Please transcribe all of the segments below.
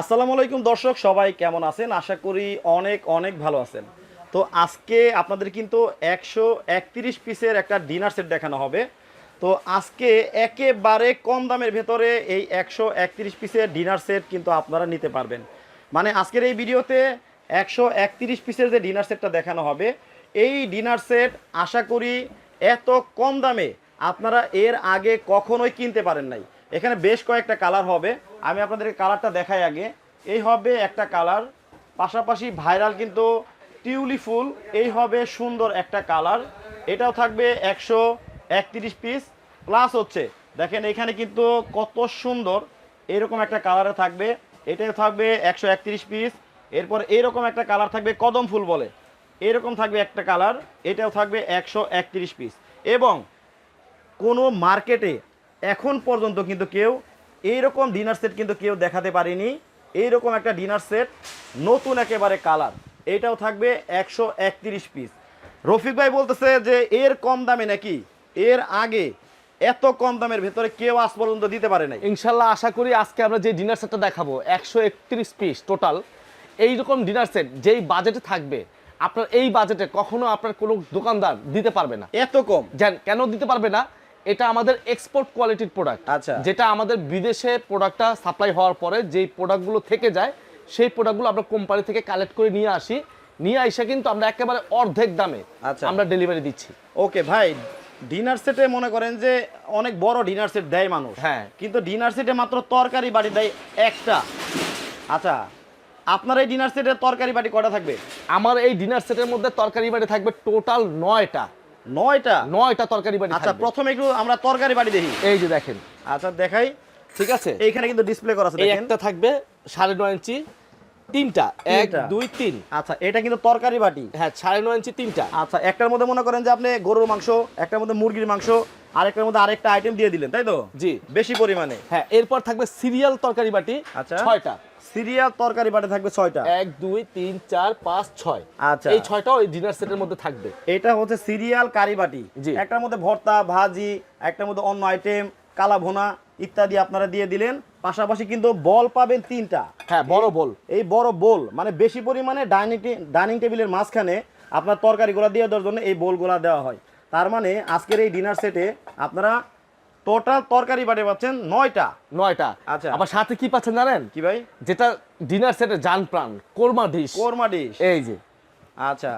আসসালামু আলাইকুম দর্শক, সবাই কেমন আছেন? আশা করি অনেক অনেক ভালো আছেন। তো আজকে আপনাদের কিন্তু একশো একত্রিশ পিসের একটা ডিনার সেট দেখানো হবে। তো আজকে একেবারে কম দামের ভেতরে এই একশো একত্রিশ পিসের ডিনার সেট কিন্তু আপনারা নিতে পারবেন। মানে আজকের এই ভিডিওতে একশো একত্রিশ পিসের যে ডিনার সেটটা দেখানো হবে, এই ডিনার সেট আশা করি এত কম দামে আপনারা এর আগে কখনোই কিনতে পারেন নাই। এখানে বেশ কয়েকটা কালার হবে। আমি আপনাদেরকে কালারটা দেখাই আগে। এই হবে একটা কালার পাশাপাশি ভাইরাল কিন্তু টিউলি ফুল। এই হবে সুন্দর একটা কালার এটাও থাকবে একশো একত্রিশ পিস প্লাস হচ্ছে, দেখেন এখানে কিন্তু কত সুন্দর এরকম একটা কালারে থাকবে। এটাও থাকবে একশো একত্রিশ পিস এরপর এরকম একটা কালার থাকবে কদম ফুল বলে। এরকম থাকবে একটা কালার এটাও থাকবে একশো একত্রিশ পিস এবং কোনো মার্কেটে এখন পর্যন্ত কিন্তু কেউ এইরকম ডিনার সেট কিন্তু কেউ দেখাতে পারেনি। এইরকম একটা ডিনার সেট নতুন একেবারে কালার এটাও থাকবে একশো একত্রিশ পিস রফিক ভাই বলতেছে যে এর কম দামে নাকি? এর আগে এত কম দামের ভেতরে কেউ আজ পর্যন্ত দিতে পারে নাই। ইনশাল্লাহ আশা করি আজকে আমরা যে ডিনার সেটটা দেখাবো একশো একত্রিশ পিস টোটাল এইরকম ডিনার সেট যেই বাজেটে থাকবে আপনার এই বাজেটে কখনো আপনার কোনো দোকানদার দিতে পারবে না। এত কম? জান কেন দিতে পারবে না? এটা আমাদের এক্সপোর্ট কোয়ালিটির প্রোডাক্ট আচ্ছা। যেটা আমাদের বিদেশে প্রোডাক্টটা সাপ্লাই হওয়ার পরে যেই প্রোডাক্টগুলো থেকে যায় সেই প্রোডাক্টগুলো আমরা কোম্পানি থেকে কালেক্ট করে নিয়ে আসি। নিয়ে এসে কিন্তু আমরা একেবারে অর্ধেক দামে আচ্ছা। আমরা ডেলিভারি দিচ্ছি। ওকে ভাই ডিনার সেটে মনে করেন যে অনেক বড় ডিনার সেট দেয় মানুষ। হ্যাঁ। কিন্তু ডিনার সেটে মাত্র তরকারি বাড়ি দেয় একটা। আচ্ছা আপনার এই ডিনার সেটের তরকারি বাটি কটা থাকবে? আমার এই ডিনার সেটের মধ্যে তরকারি বাড়ি থাকবে টোটাল নয়টা। নয়টা? নয়টা তরকারি বাড়ি আচ্ছা প্রথমে একটু আমরা তরকারি বাটি দেখি। এই যে দেখেন। আচ্ছা দেখাই। ঠিক আছে? এইখানে কিন্তু ডিসপ্লে করা আছে একটা থাকবে সাড়ে নয় ইঞ্চি তিনটা এক দুই তিন। আচ্ছা এটা কিন্তু তরকারি বাটি। হ্যাঁ সাড়ে নয় ইঞ্চি তিনটা। আচ্ছা একটার মধ্যে মনে করেন যে আপনি গরুর মাংস একটার মধ্যে মুরগির মাংস আর একটার মধ্যে আরেকটা আইটেম দিয়ে দিলেন তাই তো? জি। বেশি পরিমাণে। হ্যাঁ এরপর থাকবে সিরিয়াল তরকারি বাটি আচ্ছা। ছয়টা। সিরিয়াল তরকারি বাটি থাকবে ছয়টা। এক দুই তিন চার পাঁচ ছয়। আচ্ছা। এই ছয়টা ওই ডিনার সেটের মধ্যে থাকবে। এটা হচ্ছে সিরিয়াল কারি বাটি। জি। একটার মধ্যে ভর্তা ভাজি একটার মধ্যে অন্য আইটেম কালা ভুনা ইত্যাদি আপনারা দিয়ে দিলেন। পাশাপাশি কিন্তু বল পাবেন তিনটা। হ্যাঁ বড় বল। এই বড় বল মানে বেশি পরিমাণে ডাইনিং ডাইনিং টেবিলের মাঝখানে আপনার তরকারিগুলো দিয়ে দেওয়ার জন্য এই বোলগুলো দেওয়া হয়। তার মানে আজকের এই ডিনার সেটে আপনারা টোটাল তরকারি বাটে পাচ্ছেন নয়টা। নয়টা। আচ্ছা। আবার সাথে কি পাচ্ছেন জানেন? কি ভাই? যেটা ডিনার সেটে জান প্রাণ কোরমা ডিশ কোরমা ডিশ এই যে। আচ্ছা।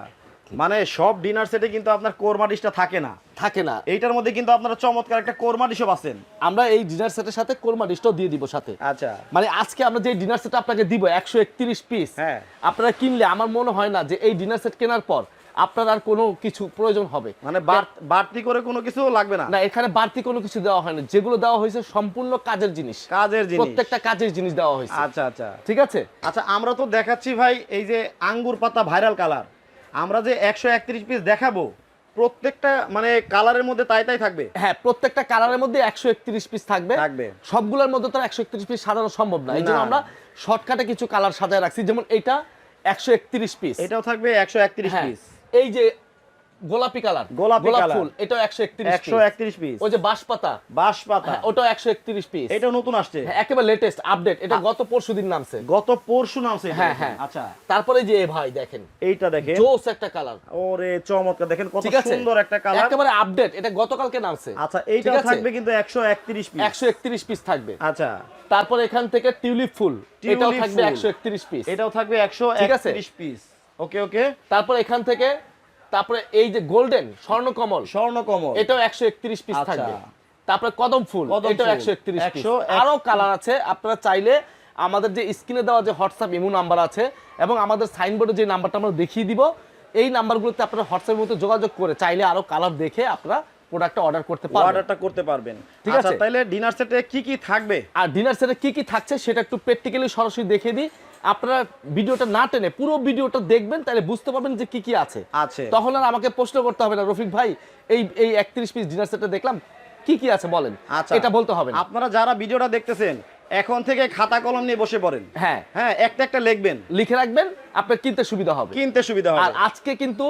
মানে সব ডিনার সেটে কিন্তু আপনার কোরমা ডিশটা থাকে না। থাকে না। এইটার মধ্যে কিন্তু আপনারা চমৎকার একটা কোরমা ডিশও পাচ্ছেন। আমরা এই ডিনার সেটের সাথে কোরমা ডিশটাও দিয়ে দিব সাথে। আচ্ছা। মানে আজকে আমরা যে ডিনার সেট আপনাকে দিব একশো একত্রিশ পিস হ্যাঁ। আপনারা কিনলে আমার মনে হয় না যে এই ডিনার সেট কেনার পর আপনার আর কোনো কিছু প্রয়োজন হবে। মানে বাড়তি করে কোনো কিছু লাগবে না। না এখানে বাড়তি কোনো কিছু দেওয়া হয়নি যেগুলো দেওয়া হয়েছে সম্পূর্ণ কাজের জিনিস। কাজের জিনিস। প্রত্যেকটা কাজের জিনিস দেওয়া হয়েছে। আচ্ছা আচ্ছা। ঠিক আছে? আচ্ছা আমরা তো দেখাচ্ছি ভাই এই যে আঙ্গুর পাতা ভাইরাল কালার আমরা যে একশো একত্রিশ পিস দেখাবো প্রত্যেকটা মানে কালারের মধ্যে তাই তাই থাকবে? হ্যাঁ প্রত্যেকটা কালারের মধ্যে একশো একত্রিশ পিস থাকবে। থাকবে। সবগুলোর মধ্যে তো একশো একত্রিশ পিস সাজানো সম্ভব না। এই জন্য আমরা শর্টকাটে কিছু কালার সাজায় রাখছি। যেমন এটা একশো একত্রিশ পিস এটাও থাকবে একশো একত্রিশ হ্যাঁ। পিস এই যে গোলাপি কালার গোলাপি ফুল একত্রিশ পিস ওই যে বাঁশপাতা। বাঁশ পাতা হ্যাঁ, একশো একত্রিশ পিস এটাও নতুন আসছে। হ্যাঁ, একেবারে লেটেস্ট আপডেট এটা গত নামছে। গত পরশু নামছে হ্যাঁ হ্যাঁ। আচ্ছা। তারপরে যে ভাই দেখেন এইটা দেখেন। জোস একটা কালার। ওরে চমৎকার। দেখেন কত সুন্দর একটা কালার। একেবারে আপডেট এটা গতকালকে নামছে। আচ্ছা আছে? থাকবে কিন্তু একশো একত্রিশ পিস একশো একত্রিশ পিস থাকবে। আচ্ছা। তারপর এখান থেকে টিউলিপ ফুল। এটাও থাকবে ফুল। একশো একত্রিশ পিস এটাও থাকবে একশো ঠিক আছে? একত্রিশ পিস ওকে ওকে। তারপর এখান থেকে তারপরে এই যে গোল্ডেন স্বর্ণকমল স্বর্ণ কমল এটাও একশো একত্রিশ পিস আচ্ছা। থাকবে। তারপরে কদম ফুল এটাও একশো একত্রিশ পিস আরও কালার আছে আপনারা চাইলে আমাদের যে স্ক্রিনে দেওয়া যে হোয়াটসঅ্যাপ ইমো নাম্বার আছে এবং আমাদের সাইনবোর্ডে যে নাম্বারটা আমরা দেখিয়ে দিব এই নাম্বারগুলোতে আপনারা হোয়াটসঅ্যাপের মধ্যে যোগাযোগ করে চাইলে আরও কালার দেখে আপনারা প্রোডাক্টটা অর্ডার করতে পারবেন। অর্ডারটা করতে পারবেন। ঠিক আচ্ছা আছে? তাহলে ডিনার সেটে কি কি থাকবে? আর ডিনার সেটে কি কি থাকছে সেটা একটু প্র্যাকটিক্যালি সরাসরি দেখিয়ে দিই। আপনারা ভিডিওটা না টেনে পুরো ভিডিওটা দেখবেন তাহলে বুঝতে পারবেন যে কি কি আছে। আছে। তখন আর আমাকে প্রশ্ন করতে হবে না রফিক ভাই এই এই একত্রিশ পিস ডিনার সেটটা দেখলাম কি কি আছে বলেন? আচ্ছা এটা বলতে হবে আপনারা যারা ভিডিওটা দেখতেছেন এখন থেকে খাতা কলম নিয়ে বসে পড়েন। হ্যাঁ। হ্যাঁ একটা একটা লিখবেন। লিখে রাখবেন আপনার কিনতে সুবিধা হবে। কিনতে সুবিধা হবে। আর আজকে কিন্তু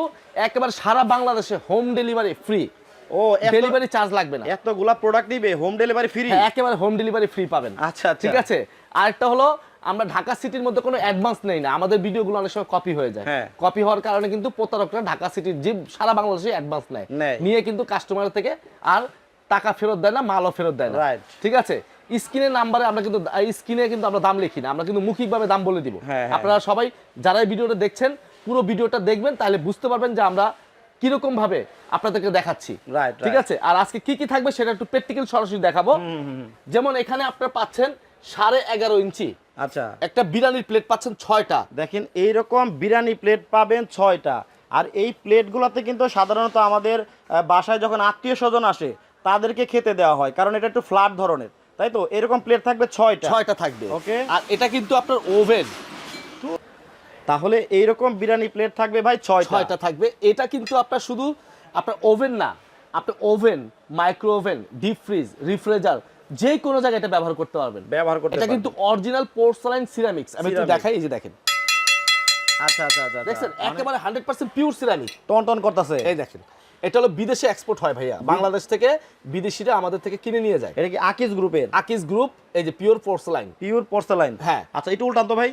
একেবারে সারা বাংলাদেশে হোম ডেলিভারি ফ্রি ও ডেলিভারি চার্জ লাগবে না। এতগুলা প্রোডাক্ট নিবে হোম ডেলিভারি ফ্রি একেবারে হোম ডেলিভারি ফ্রি পাবেন। আচ্ছা আচ্ছা। ঠিক আছে? আরেকটা হলো আমরা ঢাকা সিটির মধ্যে কোনো অ্যাডভান্স নেই না। আমাদের ভিডিওগুলো অনেক সময় কপি হয়ে যায়। হ্যাঁ। কপি হওয়ার কারণে কিন্তু প্রতারকরা ঢাকা সিটির যে সারা বাংলাদেশে অ্যাডভান্স নেয়। নেয়। কিন্তু কাস্টমার থেকে আর টাকা ফেরত দেয় না মালও ফেরত দেয় না। ঠিক আছে? স্ক্রিনের নাম্বারে আমরা কিন্তু স্ক্রিনে কিন্তু আমরা দাম লিখি না। আমরা কিন্তু মৌখিকভাবে দাম বলে দিব। হ্যাঁ, হ্যাঁ। আপনারা সবাই যারা এই ভিডিওটা দেখছেন পুরো ভিডিওটা দেখবেন তাহলে বুঝতে পারবেন যে আমরা কীরকম ভাবে আপনাদেরকে দেখাচ্ছি। ঠিক আছে? আর আজকে কি কি থাকবে সেটা একটু প্র্যাকটিক্যাল সরাসরি দেখাবো। যেমন এখানে আপনারা পাচ্ছেন সাড়ে এগারো ইঞ্চি। আচ্ছা। একটা বিরিয়ানির প্লেট পাচ্ছেন ছয়টা। দেখেন এইরকম বিরিয়ানি প্লেট পাবেন ছয়টা। আর এই প্লেটগুলোতে কিন্তু সাধারণত আমাদের বাসায় যখন আত্মীয় স্বজন আসে তাদেরকে খেতে দেওয়া হয় কারণ এটা একটু ফ্ল্যাট ধরনের। তাই তো? এরকম প্লেট থাকবে ছয়টা। ছয়টা থাকবে। ওকে? আর এটা কিন্তু আপনার ওভেন। তাহলে এইরকম বিরিয়ানি প্লেট থাকবে ভাই ছয় ছয়টা থাকবে। এটা কিন্তু আপনার শুধু আপনার ওভেন না আপনার oven micro oven deep fridge refrigerator যে কোনো জায়গায় এটা ব্যবহার করতে পারবেন। ব্যবহার করতে এটা কিন্তু অরিজিনাল পোর্সেলাইন সিরামিক্স আমি একটু দেখাই এই যে দেখেন। আচ্ছা আচ্ছা আচ্ছা আচ্ছা। মানে একেবারে হান্ড্রেড পার্সেন্ট পিওর সিরামিক টন টন করতেছে। এই দেখেন। এটা হলো বিদেশে এক্সপোর্ট হয় ভাইয়া। বাংলাদেশ থেকে বিদেশিরা আমাদের থেকে কিনে নিয়ে যায়। এটা কি আকিজ গ্রুপের আকিস গ্রুপ এই যে পিওর পোর্সেলাইন পিওর পোর্সেলাইন হ্যাঁ। আচ্ছা একটু উল্টান তো ভাই।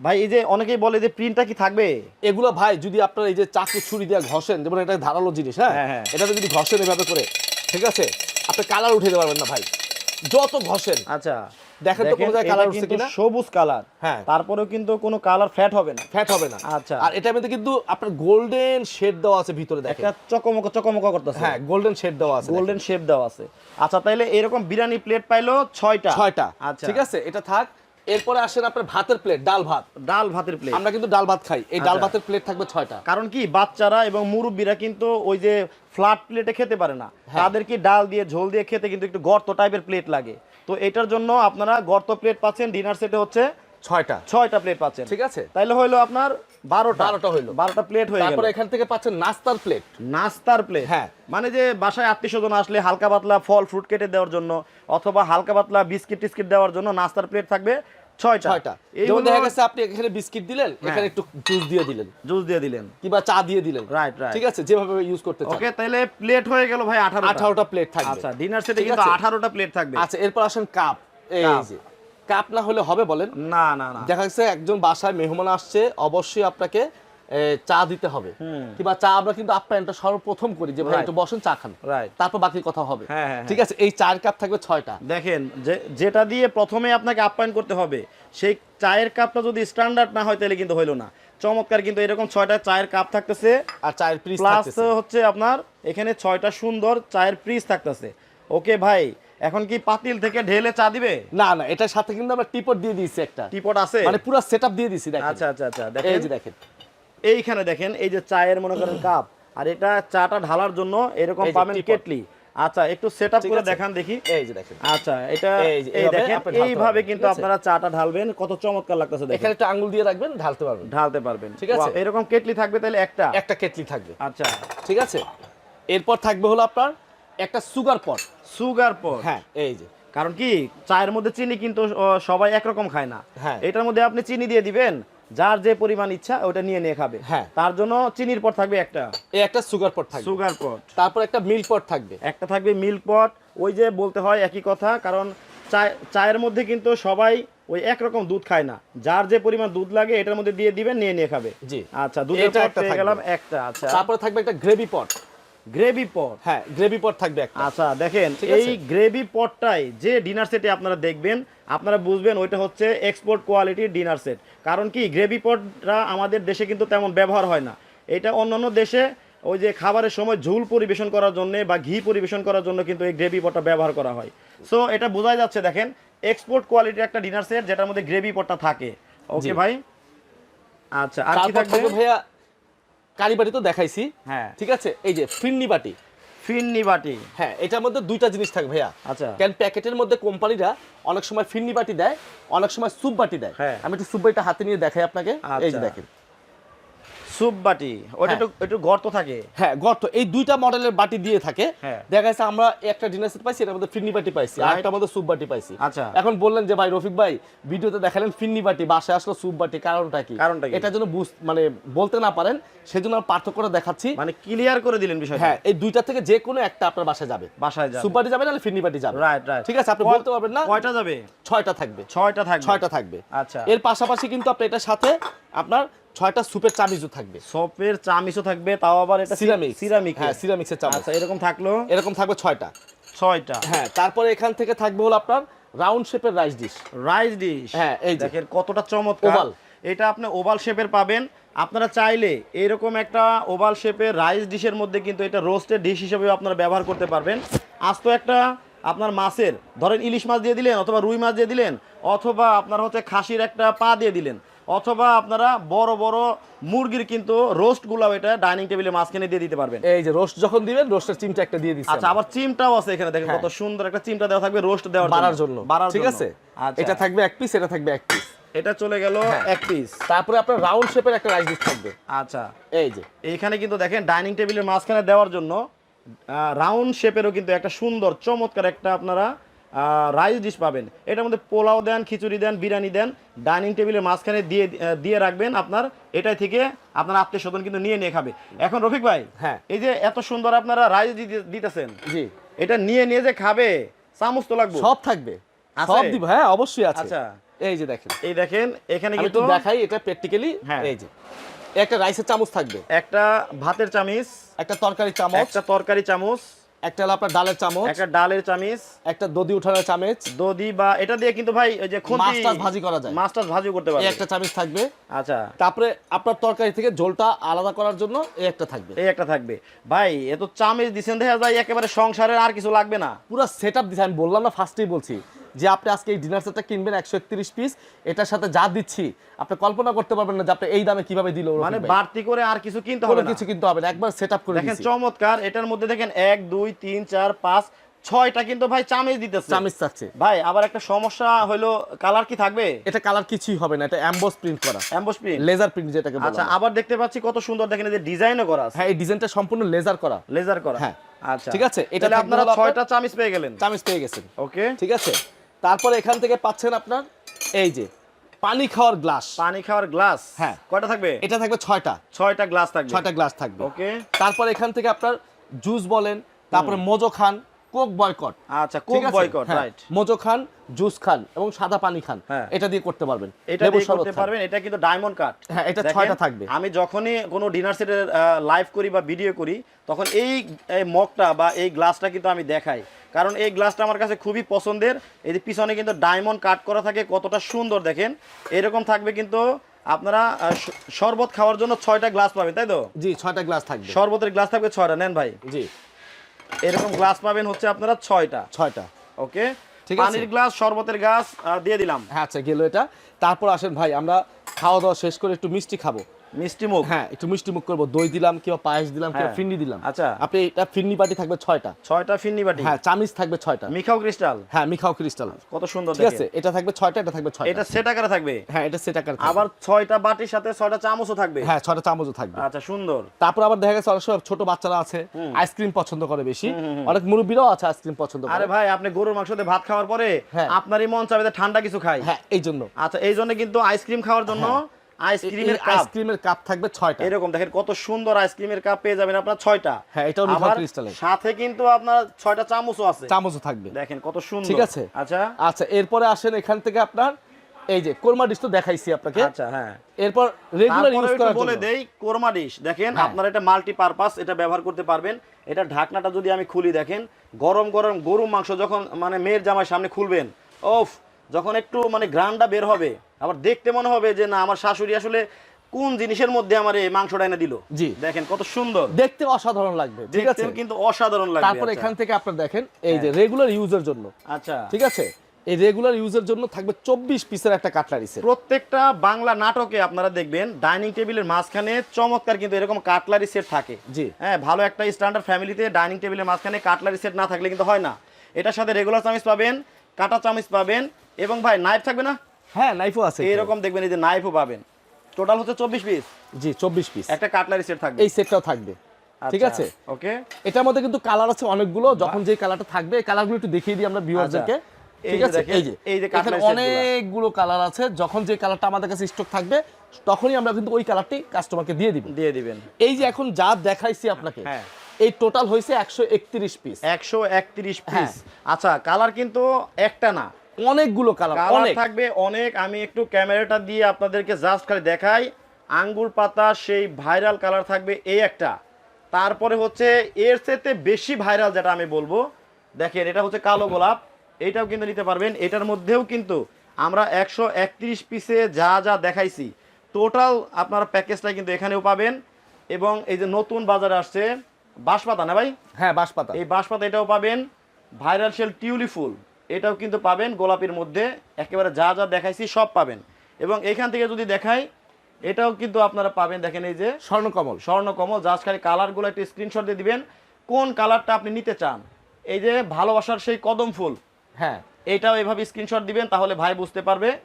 ভাই এই যে অনেকেই বলে যে প্রিন্টটা কি থাকবে? এগুলো ভাই যদি আপনার এই যে চাকু ছুরি দিয়ে ঘষেন যেমন এটা ধারালো জিনিস হ্যাঁ? হ্যাঁ, হ্যাঁ। এটাতে যদি ঘষেন এভাবে করে ঠিক আছে? আপনি কালার উঠে দিতে পারবেন না ভাই। যত ঘষেন। আচ্ছা দেখেন তো কোন জায়গায় কালার উঠছে কিন্তু কিনা? সবুজ কালার হ্যাঁ। তারপরেও কিন্তু কোনো কালার ফ্যাট হবে না। ফ্যাট হবে না। আচ্ছা। আর এটার মধ্যে কিন্তু আপনার গোল্ডেন শেড দেওয়া আছে ভিতরে দেখেন। একটা চকমক চকমক করতেছে। হ্যাঁ গোল্ডেন শেড দেওয়া আছে গোল্ডেন শেপ দেওয়া আছে। আচ্ছা তাইলে এরকম বিরিয়ানি প্লেট পাইলো ছয়টা। ছয়টা। আচ্ছা। ঠিক আছে? এটা থাক এরপরে আসেন আপনার ভাতের প্লেট ডাল ভাত। ডাল ভাতের প্লেট আমরা কিন্তু ডাল ভাত খাই। এই ডাল আচ্ছা। ভাতের প্লেট থাকবে ছয়টা। কারণ কি বাচ্চারা এবং মুরব্বীরা কিন্তু ওই যে ফ্ল্যাট প্লেটে খেতে পারে না। হ্যাঁ। তাদের কি ডাল দিয়ে ঝোল দিয়ে খেতে কিন্তু একটু গর্ত টাইপের প্লেট লাগে। তো এটার জন্য আপনারা গর্ত প্লেট পাচ্ছেন ডিনার সেটে হচ্ছে ছয়টা। ছয়টা প্লেট পাচ্ছেন। ঠিক আছে। তাইলে হইল আপনার বারোটা। বারোটা হইল। বারোটা প্লেট হয়ে তারপরে এখান থেকে পাচ্ছেন নাস্তার প্লেট নাস্তার প্লেট হ্যাঁ। মানে যে বাসায় আত্মীয় স্বজন আসলে হালকা পাতলা ফল ফ্রুট কেটে দেওয়ার জন্য অথবা হালকা পাতলা বিস্কিট টিস্কিট দেওয়ার জন্য নাস্তার প্লেট থাকবে। ছয়টা। ছয়টা। যেমন দেখা গেছে আপনি এখানে বিস্কিট দিলেন হ্যাঁ। এখানে একটু জুস দিয়ে দিলেন। জুস দিয়ে দিলেন। কিংবা চা দিয়ে দিলেন। Right, right. ঠিক আছে? যেভাবে ইউজ করতে চান। ওকে তাহলে প্লেট হয়ে গেল ভাই আঠারো আঠারোটা প্লেট থাকবে। আচ্ছা ডিনার সেটে কিন্তু প্লেট থাকবে। আচ্ছা এরপর আসেন কাপ এই কাপ। যে কাপ না হলে হবে বলেন? না না না। দেখা যাচ্ছে একজন বাসায় মেহমান আসছে অবশ্যই আপনাকে চা দিতে হবে। কিংবা চা আমরা কিন্তু আপ্যায়নটা সর্বপ্রথম করি যে ভাই একটু বসেন চা খান। তারপর বাকি কথা হবে। হ্যাঁ, হ্যাঁ, ঠিক আছে? এই চার কাপ থাকবে ছয়টা। দেখেন যে যেটা দিয়ে প্রথমে আপনাকে আপ্যায়ন করতে হবে সেই চায়ের কাপটা যদি স্ট্যান্ডার্ড না হয় তাহলে কিন্তু হইল না। চমৎকার কিন্তু এরকম ছয়টা চায়ের কাপ থাকতেছে। আর চায়ের পিস প্লাস হচ্ছে আপনার এখানে ছয়টা সুন্দর চায়ের ফ্রিজ থাকতেছে। ওকে ভাই এখন কি পাতিল থেকে ঢেলে চা দিবে? না না এটার সাথে কিন্তু আমরা টিপট দিয়ে দিয়েছি একটা। টিপট আছে? মানে পুরো সেটআপ দিয়ে দিয়েছি দেখেন। আচ্ছা আচ্ছা আচ্ছা এই যে দেখেন। এইখানে দেখেন এই যে চায়ের মনে করেন কাপ আর এটা চাটা ঢালার জন্য এরকম পাবেন কেটলি। আচ্ছা একটু সেট আপ করে? দেখান দেখি। এই যে দেখেন। আচ্ছা এটা এই দেখেন এইভাবে কিন্তু আপনারা চাটা ঢালবেন কত চমৎকার লাগতেছে দেখেন। এখানে একটা আঙ্গুল দিয়ে রাখবেন ঢালতে পারবেন। ঢালতে পারবেন। ঠিক আছে? এরকম কেটলি থাকবে তাহলে একটা? একটা কেটলি থাকবে। আচ্ছা। ঠিক আছে? এরপর থাকবে হলো আপনার একটা সুগার পট সুগার পট হ্যাঁ এই যে। কারণ কি চায়ের মধ্যে চিনি কিন্তু সবাই একরকম খায় না। হ্যাঁ। এটার মধ্যে আপনি চিনি দিয়ে দিবেন যার যে পরিমাণ ইচ্ছা ওটা নিয়ে নিয়ে খাবে। হ্যাঁ। তার জন্য চিনির পট থাকবে একটা। এই একটা সুগার পট থাকবে। সুগার পট তারপর একটা মিল্ক পট থাকবে। একটা থাকবে মিল্ক পট ওই যে বলতে হয় একই কথা কারণ চায় চায়ের মধ্যে কিন্তু সবাই ওই একরকম দুধ খায় না। যার যে পরিমাণ দুধ লাগে এটার মধ্যে দিয়ে দিবেন নিয়ে নিয়ে খাবে। জি। আচ্ছা দুধের পট পেয়ে গেলাম একটা আচ্ছা। তারপরে থাকবে একটা গ্রেভি পট গ্রেভি পট। হ্যাঁ গ্রেভি পট থাকবে একটা। আচ্ছা দেখেন এই গ্রেভি পটটাই যে ডিনার সেটে আপনারা দেখবেন আপনারা বুঝবেন ওইটা হচ্ছে এক্সপোর্ট কোয়ালিটির ডিনার সেট কারণ কি গ্রেভি পটটা আমাদের দেশে কিন্তু তেমন ব্যবহার হয় না। এটা অন্যান্য দেশে ওই যে খাবারের সময় ঝুল পরিবেশন করার জন্য বা ঘি পরিবেশন করার জন্য কিন্তু এই গ্রেভি পটটা ব্যবহার করা হয়। সো এটা বোঝাই যাচ্ছে দেখেন এক্সপোর্ট কোয়ালিটির একটা ডিনার সেট যেটার মধ্যে গ্রেভি পটটা থাকে। ওকে ভাই? আচ্ছা আর কি থাকবে? থাকবে ভাইয়া কারি বাটি তো দেখাইছি। হ্যাঁ। ঠিক আছে? এই যে ফিন্নি বাটি। ফিন্নি বাটি। হ্যাঁ এটার মধ্যে দুইটা জিনিস থাকবে ভাইয়া। আচ্ছা। কেন প্যাকেটের মধ্যে কোম্পানিরা অনেক সময় ফিন্নি বাটি দেয় অনেক সময় সুপ বাটি দেয়। হ্যাঁ। আমি একটু সুপ বাটিটা হাতে নিয়ে দেখাই আপনাকে। এই যে আচ্ছা। দেখেন। সুপ বাটি ওটা হ্যাঁ। একটু গর্ত থাকে। হ্যাঁ গর্ত। এই দুইটা মডেলের বাটি দিয়ে থাকে। হ্যাঁ। দেখা যাচ্ছে আমরা একটা ডিনার সেট পাইছি মধ্যে ফিন্নি বাটি পাইছি। আর একটা স্যুপ বাটি পাইছি। আচ্ছা। এখন বললেন যে ভাই রফিক ভাই ভিডিওতে দেখালেন ফিন্নি বাটি বাসায় আসলো স্যুপ বাটি কারণটা কি? কারণটা জন্য বুঝ- মানে বলতে না পারেন সেজন্য আমরা পার্থক্যটা দেখাচ্ছি। মানে ক্লিয়ার করে দিলেন বিষয়টা। হ্যাঁ এই দুইটা থেকে যে কোনো একটা আপনার বাসায় যাবে। বাসায় যাবে। স্যুপ বাটি যাবে নাহলে ফিন্নি বাটি যাবে। রাইট রাইট ঠিক আছে আপনি বলতে পারবেন না? কয়টা যাবে? ছয়টা থাকবে। ছয়টা থাকবে। ছয়টা থাকবে। আচ্ছা। এর পাশাপাশি কিন্তু আপনার এটার সাথে আপনার ছয়টা সুপের চামিজও থাকবে। সপের চামিচও থাকবে তাও আবার এটা সিরামিক সিরামিক হ্যাঁ সিরামিক্সের চামচ। আচ্ছা এরকম থাকল? এরকম থাকবে ছয়টা। ছয়টা? হ্যাঁ তারপরে এখান থেকে থাকবে হলো আপনার রাউন্ড শেপের রাইস ডিশ রাইস ডিশ হ্যাঁ, এই দেখেন কতটা চমৎকার। এটা আপনি ওভাল শেপের পাবেন। আপনারা চাইলে এরকম একটা ওভাল শেপের রাইস ডিশের মধ্যে কিন্তু এটা রোস্টেড ডিশ হিসেবে আপনারা ব্যবহার করতে পারবেন। আজ তো একটা আপনার মাছের ধরেন ইলিশ মাছ দিয়ে দিলেন অথবা রুই মাছ দিয়ে দিলেন অথবা আপনার হচ্ছে খাসির একটা পা দিয়ে দিলেন। অথবা আপনারা বড় বড় মুরগির কিন্তু রোস্টগুলো এটা ডাইনিং টেবিলে মাঝখানে দিয়ে দিতে পারবেন। এই যে রোস্ট যখন দিবেন রোস্টের চিমটা একটা দিয়ে দিচ্ছি আচ্ছা আবার চিমটাও আছে এখানে দেখেন কত সুন্দর একটা চিমটা দেওয়া থাকবে রোস্ট দেওয়ার বাড়ার জন্য। বাড়ার ঠিক আছে? আচ্ছা। এটা থাকবে এক পিস এটা থাকবে এক পিস এটা চলে গেল হ্যাঁ। এক পিস তারপরে আপনার রাউন্ড শেপের একটা রাইস ডিশ থাকবে। আচ্ছা। এই যে। এইখানে কিন্তু দেখেন ডাইনিং টেবিলের মাঝখানে দেওয়ার জন্য রাউন্ড শেপেরও কিন্তু একটা সুন্দর চমৎকার একটা আপনারা রাইস ডিশ পাবেন। এটার মধ্যে পোলাও দেন খিচুড়ি দেন বিরিয়ানি দেন ডাইনিং টেবিলের মাঝখানে দিয়ে দিয়ে রাখবেন আপনার। এটাই থেকে আপনার আত্মীয় স্বজন কিন্তু নিয়ে নিয়ে খাবে। এখন রফিক ভাই হ্যাঁ। এই যে এত সুন্দর আপনারা রাইস দিতেছেন। জি। এটা নিয়ে নিয়ে যে খাবে চামচ তো লাগবে। সব থাকবে। সব দিব হ্যাঁ অবশ্যই আছে। আচ্ছা। এই যে দেখেন। এই দেখেন এখানে কিন্তু দেখাই এটা প্র্যাকটিক্যালি হ্যাঁ। এই যে। একটা রাইসের চামচ থাকবে। একটা ভাতের চামিচ একটা তরকারি চামচ। একটা তরকারি চামচ একটা হলো আপনার ডালের চামচ একটা ডালের চামচ একটা উঠানোর চামচ বা এটা দিয়ে কিন্তু ভাই ওই যে মাছটা ভাজি করা যায়। মাছটা ভাজি করতে পারবে। একটা চামচ থাকবে। আচ্ছা। তারপরে আপনার তরকারি থেকে ঝোলটা আলাদা করার জন্য এই একটা থাকবে। এই একটা থাকবে। ভাই এত চামচ দিছেন দেখা যায় একেবারে সংসারের আর কিছু লাগবে না। পুরো সেট আপ আমি বললাম না ফার্স্টেই বলছি। যে আপনি আজকে এই ডিনার সেটটা কিনবেন একশো একত্রিশ পিস এটার সাথে যা দিচ্ছি আপনি কল্পনা করতে পারবেন না যে আপনি এই দামে কীভাবে দিল মানে বাড়তি করে আর কিছু কিনতে হবে কিছু কিনতে হবে না একবার সেট আপ করে দেখেন চমৎকার এটার মধ্যে দেখেন এক দুই তিন চার পাঁচ ছয়টা কিন্তু ভাই চামিচ দিতেছে। চামিচ থাকছে ভাই আবার একটা সমস্যা হলো কালার কি থাকবে? এটা কালার কিছুই হবে না এটা অ্যাম্বস প্রিন্ট করা। অ্যাম্বস প্রিন্ট লেজার প্রিন্ট যেটাকে বলা আচ্ছা আবার দেখতে পাচ্ছি কত সুন্দর দেখেন যে ডিজাইনও করা আছে। হ্যাঁ এই ডিজাইনটা সম্পূর্ণ লেজার করা। লেজার করা। হ্যাঁ। আচ্ছা। ঠিক আছে, এটা আপনারা ছয়টা চামিচ পেয়ে গেলেন। চামিচ পেয়ে গেছেন। ওকে ঠিক আছে? তারপরে এখান থেকে পাচ্ছেন আপনার এই যে পানি খাওয়ার গ্লাস। পানি খাওয়ার গ্লাস? হ্যাঁ। কয়টা থাকবে? এটা থাকবে ছয়টা। ছয়টা গ্লাস থাকবে। ছয়টা গ্লাস থাকবে। ওকে। তারপর এখান থেকে আপনার জুস বলেন তারপরে মোজো খান কোক বয়কট। আচ্ছা কোক বয়কট রাইট মোজো খান জুস খান এবং সাদা পানি খান। হ্যাঁ। এটা দিয়ে করতে পারবেন। এটা দিয়ে করতে পারবেন। এটা কিন্তু ডায়মন্ড কাট হ্যাঁ, এটা ছয়টা থাকবে। আমি যখনই কোনো ডিনার সেটের লাইভ করি বা ভিডিও করি তখন এই এই মগটা বা এই গ্লাসটা কিন্তু আমি দেখাই। কারণ এই গ্লাসটা আমার কাছে খুবই পছন্দের। এই যে পিছনে কিন্তু ডায়মন্ড কাট করা থাকে কতটা সুন্দর দেখেন। এরকম থাকবে কিন্তু আপনারা শরবত খাওয়ার জন্য ছয়টা গ্লাস পাবেন তাই তো? জি ছয়টা গ্লাস থাকবে। শরবতের গ্লাস থাকবে ছয়টা নেন ভাই। জি। এরকম গ্লাস পাবেন হচ্ছে আপনারা ছয়টা। ছয়টা। ওকে? ঠিক আছে। পানির গ্লাস শরবতের গ্লাস দিয়ে দিলাম। হ্যাঁ আচ্ছা গেল এটা। তারপর আসেন ভাই আমরা খাওয়া দাওয়া শেষ করে একটু মিষ্টি খাব। মিষ্টি মুখ? হ্যাঁ একটু মিষ্টি মুখ করব। দই দিলাম কিংবা পায়েস দিলাম কিংবা হ্যাঁ। ফিন্নি দিলাম। আচ্ছা। আপনি এটা ফিন্নি পাটি থাকবে ছয়টা। ছয়টা ফিন্নি বাটি? হ্যাঁ চামিচ থাকবে ছয়টা। মিখাও ক্রিস্টাল? হ্যাঁ মিখাও ক্রিস্টাল। কত সুন্দর ঠিক আছে এটা থাকবে ছয়টা এটা থাকবে ছয়টা। এটা সেট আকারে থাকবে? হ্যাঁ এটা সেট আকার আবার ছয়টা বাটির সাথে ছয়টা চামচও থাকবে? হ্যাঁ ছয়টা চামচও থাকবে। আচ্ছা সুন্দর। তারপর আবার দেখা গেছে অনেক সময় ছোট বাচ্চারা আছে আইসক্রিম পছন্দ করে বেশি। অনেক মুরব্বীরাও আছে আইসক্রিম পছন্দ আরে করে ভাই আপনি গরুর মাংস দিয়ে ভাত খাওয়ার পরে হ্যাঁ। আপনারই মন চাবে ঠান্ডা কিছু খাই। হ্যাঁ এই জন্য। আচ্ছা এই জন্য কিন্তু আইসক্রিম খাওয়ার জন্য আইসক্রিমের আইসক্রিমের কাপ থাকবে ছয়টা। এরকম দেখেন কত সুন্দর আইসক্রিমের কাপ পেয়ে যাবেন আপনার ছয়টা। হ্যাঁ, এটাও মিঠাও ক্রিস্টালের। সাথে কিন্তু আপনার ছয়টা চামচও আছে। চামচও থাকবে। দেখেন কত সুন্দর। ঠিক আছে? আচ্ছা। আচ্ছা এরপরে আসেন এখান থেকে আপনার এই যে কোরমা ডিশ তো দেখাইছি আপনাকে। আচ্ছা হ্যাঁ। এরপর রেগুলার ইউজ করার বলে জন্য। দেই কোরমা ডিশ দেখেন হ্যাঁ। আপনার এটা মাল্টি পারপাস এটা ব্যবহার করতে পারবেন। এটা ঢাকনাটা যদি আমি খুলি দেখেন গরম গরম গরু মাংস যখন মানে মেয়ের জামার সামনে খুলবেন ওফ যখন একটু মানে গ্রানটা বের হবে আবার দেখতে মনে হবে যে না আমার শাশুড়ি আসলে কোন জিনিসের মধ্যে আমার এই মাংসটা এনে দিল? জি। দেখেন কত সুন্দর। দেখতে অসাধারণ লাগবে ঠিক আছে? কিন্তু অসাধারণ লাগবে তারপর আচ্ছা। এখান থেকে আপনার দেখেন এই যে রেগুলার ইউজের জন্য আচ্ছা। ঠিক আছে? এই রেগুলার ইউজের জন্য থাকবে চব্বিশ পিসের একটা কাটলারি সেট প্রত্যেকটা বাংলা নাটকে আপনারা দেখবেন ডাইনিং টেবিলের মাঝখানে চমৎকার কিন্তু এরকম কাটলারি সেট থাকে। জি। হ্যাঁ ভালো একটা স্ট্যান্ডার্ড ফ্যামিলিতে ডাইনিং টেবিলের মাঝখানে কাটলারি সেট না থাকলে কিন্তু হয় না। এটার সাথে রেগুলার চামিচ পাবেন কাটা চামিচ পাবেন এবং ভাই নাইফ থাকবে না? হ্যাঁ নাইফও আছে এইরকম দেখবেন এই যে নাইফও পাবেন। টোটাল হচ্ছে চব্বিশ পিস জি চব্বিশ পিস একটা কাটলারি সেট থাকবে। এই সেটটাও থাকবে। ঠিক আছে? ওকে এটার মধ্যে কিন্তু কালার আছে অনেকগুলো। যখন যে কালারটা থাকবে এই কালারগুলো একটু দেখিয়ে দিই আমরা ভিউয়ারদেরকে এই ঠিক আছে? এই যে এই যে অনেকগুলো কালার আছে। যখন যে কালারটা আমাদের কাছে স্টক থাকবে তখনই আমরা কিন্তু ওই কালারটি কাস্টমারকে দিয়ে দিব। দিয়ে দিবেন। এই যে এখন যা দেখাইছি আপনাকে হ্যাঁ। এই টোটাল হয়েছে একশো একত্রিশ পিস একশো একত্রিশ হ্যাঁ। পিস আচ্ছা কালার কিন্তু একটা না। অনেকগুলো কালার কালার অনেক। থাকবে অনেক আমি একটু ক্যামেরাটা দিয়ে আপনাদেরকে জাস্ট খালি দেখাই। আঙ্গুর পাতা সেই ভাইরাল কালার থাকবে এই একটা। তারপরে হচ্ছে এর চেয়ে বেশি ভাইরাল যেটা আমি বলব দেখেন এটা হচ্ছে কালো গোলাপ। এটাও কিন্তু নিতে পারবেন। এটার মধ্যেও কিন্তু আমরা একশো একত্রিশ পিসে যা যা দেখাইছি টোটাল আপনারা প্যাকেজটা কিন্তু এখানেও পাবেন। এবং এই যে নতুন বাজারে আসছে বাঁশপাতা না ভাই? হ্যাঁ বাঁশপাতা। এই বাঁশপাতা এটাও পাবেন। ভাইরাল শেল টিউলি ফুল এটাও কিন্তু পাবেন গোলাপের মধ্যে। একেবারে যা যা দেখাইছি সব পাবেন। এবং এখান থেকে যদি দেখাই এটাও কিন্তু আপনারা পাবেন। দেখেন এই যে স্বর্ণকমল। স্বর্ণকমল জাস্ট খালি কালারগুলো একটু স্ক্রিনশট দিয়ে দিবেন। কোন কালারটা আপনি নিতে চান? এই যে ভালোবাসার সেই কদম ফুল। হ্যাঁ। এটাও এভাবে স্ক্রিনশট দিবেন তাহলে ভাই বুঝতে পারবে।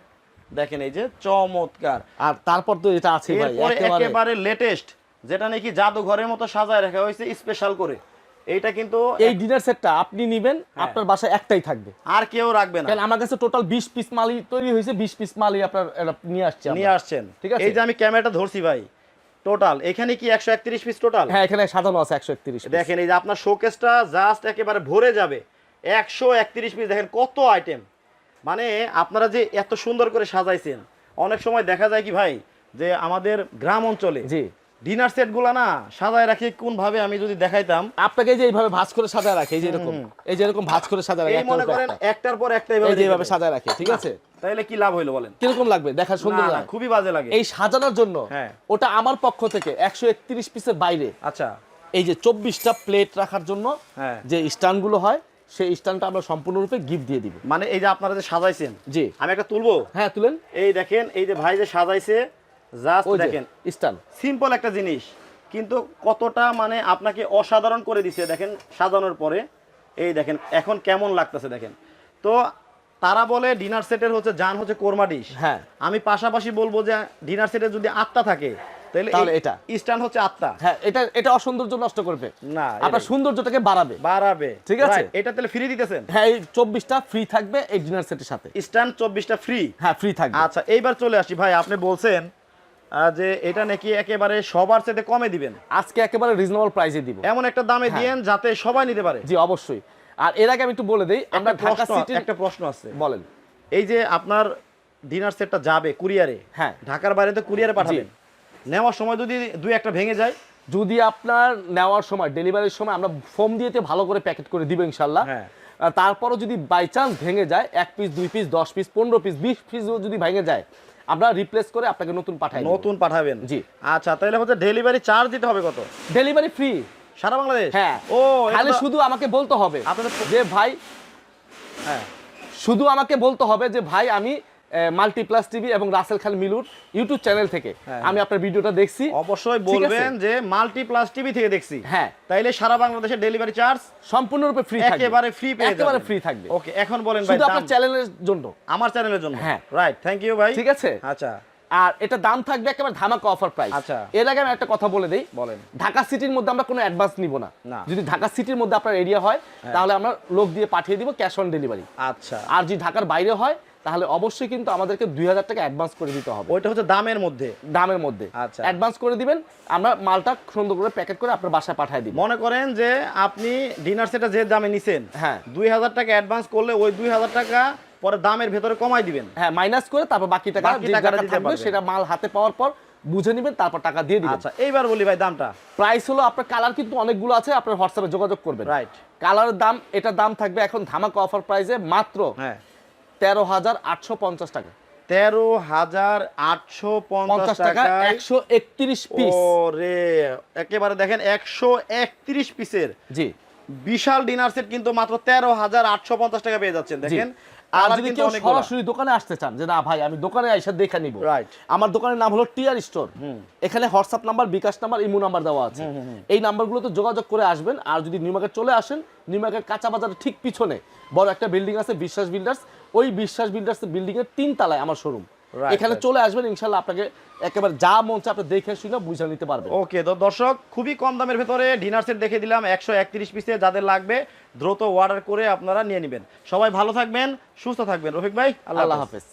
দেখেন এই যে চমৎকার। আর তারপর তো এটা আছে ভাই একেবারে একেবারে লেটেস্ট যেটা নাকি জাদুঘরের মতো সাজায় রাখা হয়েছে স্পেশাল করে। এইটা কিন্তু এই ডিনার সেটটা আপনি নিবেন হ্যাঁ। আপনার বাসায় একটাই থাকবে। আর কেউ রাখবে না। কারণ আমার কাছে টোটাল বিশ পিস মালই তৈরি হয়েছে বিশ পিস মালই আপনার নিয়ে আসছে নিয়ে আসছেন। ঠিক আছে। এই যে আমি ক্যামেরাটা ধরছি ভাই টোটাল এখানে কি একশো একত্রিশ পিস টোটাল হ্যাঁ এখানে সাজানো আছে একশো একত্রিশ দেখেন এই যে আপনার শোকেসটা জাস্ট একেবারে ভরে যাবে। একশো একত্রিশ পিস দেখেন কত আইটেম মানে আপনারা যে এত সুন্দর করে সাজাইছেন অনেক সময় দেখা যায় কি ভাই যে আমাদের গ্রাম অঞ্চলে জি। ডিনার সেটগুলা না সাজায় রাখি কোন ভাবে আমি যদি দেখাইতাম। আপনাকে যে এইভাবে ভাঁজ করে সাজায় রাখে এই যে এরকম এই যে এরকম ভাঁজ করে সাজায় রাখে এই মনে করেন একটার পর একটা এইভাবে যে এইভাবে সাজায় রাখে ঠিক আছে? তাহলে কি লাভ হইল বলেন? কীরকম লাগবে? দেখার সুন্দর না, লাগে। খুবই বাজে লাগে। এই সাজানোর জন্য হ্যাঁ। ওটা আমার পক্ষ থেকে একশো একত্রিশ পিসের বাইরে। আচ্ছা। এই যে চব্বিশটা প্লেট রাখার জন্য হ্যাঁ। যে স্ট্যান্ডগুলো হয় সেই স্ট্যান্ডটা আমরা সম্পূর্ণরূপে গিফট দিয়ে দিব। মানে এই যে আপনারা যে সাজাইছেন জি। আমি একটা তুলবো? হ্যাঁ তুলেন। এই দেখেন এই যে ভাই যে সাজাইছে জাস্ট দেখেন। সিম্পল একটা জিনিস কিন্তু কতটা মানে আপনাকে অসাধারণ করে দিছে দেখেন সাজানোর পরে। এই দেখেন এখন কেমন লাগতেছে দেখেন। তো তারা বলে ডিনার সেটের হচ্ছে জান হচ্ছে কোরমা ডিশ হ্যাঁ। আমি পাশাপাশি বলব যে ডিনার সেটে যদি আত্মা থাকে তাহলে এটা। স্ট্যান্ড হচ্ছে আত্মা। হ্যাঁ এটা এটা অসৌন্দর্য নষ্ট করবে। না আপনার এটাই। সৌন্দর্যটাকে বাড়াবে। বাড়াবে। ঠিক আছে। এটা তাহলে ফ্রি দিতেছেন? হ্যাঁ এই চব্বিশটা ফ্রি থাকবে এই ডিনার সেটের সাথে। স্ট্যান্ড চব্বিশটা ফ্রি হ্যাঁ ফ্রি থাকবে। আচ্ছা এইবার চলে আসি। ভাই আপনি বলছেন যে এটা নাকি একেবারে সবার সাথে কমে দিবেন। আজকে একেবারে রিজনেবল প্রাইসে দিব। এমন একটা দামে হ্যাঁ। দিয়েন যাতে সবাই নিতে পারে। জি অবশ্যই। আর এর আগে আমি একটু বলে দিই আমরা ঢাকা সিটির একটা প্রশ্ন আছে। বলেন। এই যে আপনার ডিনার সেটটা যাবে কুরিয়ারে হ্যাঁ। ঢাকার বাইরে তো কুরিয়ারে পাঠাবেন। নেওয়ার সময় যদি দুই একটা ভেঙে যায়? যদি আপনার নেওয়ার সময় ডেলিভারির সময় আমরা ফোম দিয়েতে ভালো করে প্যাকেট করে দিব ইনশাল্লাহ হ্যাঁ। তারপরও যদি বাই চান্স ভেঙে যায় এক পিস দুই পিস দশ পিস পনেরো পিস বিশ পিস যদি ভেঙে যায় আমরা রিপ্লেস করে আপনাকে নতুন পাঠাই নতুন পাঠাবেন? জি। আচ্ছা তাহলে হচ্ছে ডেলিভারি চার্জ দিতে হবে কত? ডেলিভারি ফ্রি সারা বাংলাদেশ? হ্যাঁ। ও তাহলে খালি শুধু আমাকে বলতে হবে আপনাদের যে ভাই হ্যাঁ। শুধু আমাকে বলতে হবে যে ভাই আমি মাল্টিপ্লাস টিভি এবং রাসেল খান মিলুর ইউটিউব চ্যানেল থেকে। হ্যাঁ। আমি আপনার ভিডিওটা দেখছি। অবশ্যই বলবেন যে মাল্টি প্লাস টিভি থেকে দেখছি। হ্যাঁ। তাইলে সারা বাংলাদেশে ডেলিভারি চার্জ সম্পূর্ণরূপে ফ্রি থাকবে। একেবারে ফ্রি পেয়ে একেবারে ফ্রি থাকবে। ওকে এখন বলেন ভাই শুধু আপনার চ্যানেলের জন্য। আমার চ্যানেলের জন্য। হ্যাঁ। রাইট থ্যাংক ইউ ভাই। ঠিক আছে? আচ্ছা। আর এটা দাম থাকবে একেবারে ধামাকা অফার প্রাইস আচ্ছা। এর আগে আমি একটা কথা বলে দেই। বলেন। ঢাকা সিটির মধ্যে আমরা কোনো অ্যাডভান্স নিব না। হ্যাঁ। যদি ঢাকা সিটির মধ্যে আপনার এরিয়া হয় তাহলে আমরা লোক দিয়ে পাঠিয়ে দিব ক্যাশ অন ডেলিভারি আচ্ছা। আর যদি ঢাকার বাইরে হয় তাহলে অবশ্যই কিন্তু আমাদেরকে দুই হাজার টাকা অ্যাডভান্স করে দিতে হবে। ওইটা হচ্ছে দামের মধ্যে? দামের মধ্যে। আচ্ছা। অ্যাডভান্স করে দিবেন আমরা মালটা সুন্দর করে প্যাকেট করে আপনার বাসায় পাঠিয়ে দিব। মনে করেন যে আপনি ডিনার সেটা যে দামে নিছেন হ্যাঁ। দুই হাজার টাকা অ্যাডভান্স করলে ওই দুই হাজার টাকা পরে দামের ভেতরে কমাই দিবেন। হ্যাঁ মাইনাস করে তারপর বাকি টাকা সেটা মাল হাতে পাওয়ার পর বুঝে নেবেন তারপর টাকা দিয়ে দিবেন। আচ্ছা এইবার বলি ভাই দামটা। প্রাইস হলো আপনার কালার কিন্তু অনেকগুলো আছে আপনার হোয়াটসঅ্যাপে যোগাযোগ করবেন। রাইট কালারের দাম এটা দাম থাকবে এখন ধামাকা অফার প্রাইসে মাত্র হ্যাঁ। তেরো হাজার আটশো পঞ্চাশ টাকা। তেরো হাজার আটশো পঞ্চাশ টাকা একশো একত্রিশ পিস ওরে একেবারে দেখেন একশো একত্রিশ পিসের জি। বিশাল ডিনার সেট কিন্তু মাত্র তেরো হাজার আটশো পঞ্চাশ টাকা পেয়ে যাচ্ছেন দেখেন। আর যদি কেউ সরাসরি দোকানে আসতে চান যে না ভাই আমি দোকানে এসে দেখে নিব. আমার দোকানের নাম হলো টিআর স্টোর। এখানে WhatsApp number Bkash number Imo number দেওয়া আছে। এই নাম্বারগুলোতে যোগাযোগ করে আসবেন। আর যদি নিউ মার্কেট চলে আসেন নিউ মার্কেট কাঁচা বাজারের ঠিক পিছনে বড় একটা বিল্ডিং আছে বিশ্বাস বিল্ডার্স। ওই বিশ্বাস বিল্ডার্স বিল্ডিং এর তিন তলায় আমার শোরুম এখানে চলে আসবেন ইনশাল্লাহ আপনাকে একেবারে যা মন চায় আপনি দেখে শুনে বুঝে নিতে পারবেন। ওকে তো দর্শক খুবই কম দামের ভেতরে ডিনার সেট দেখে দিলাম একশো একত্রিশ পিসে যাদের লাগবে দ্রুত অর্ডার করে আপনারা নিয়ে নেবেন। সবাই ভালো থাকবেন সুস্থ থাকবেন। রফিক ভাই আল্লাহ হাফেজ।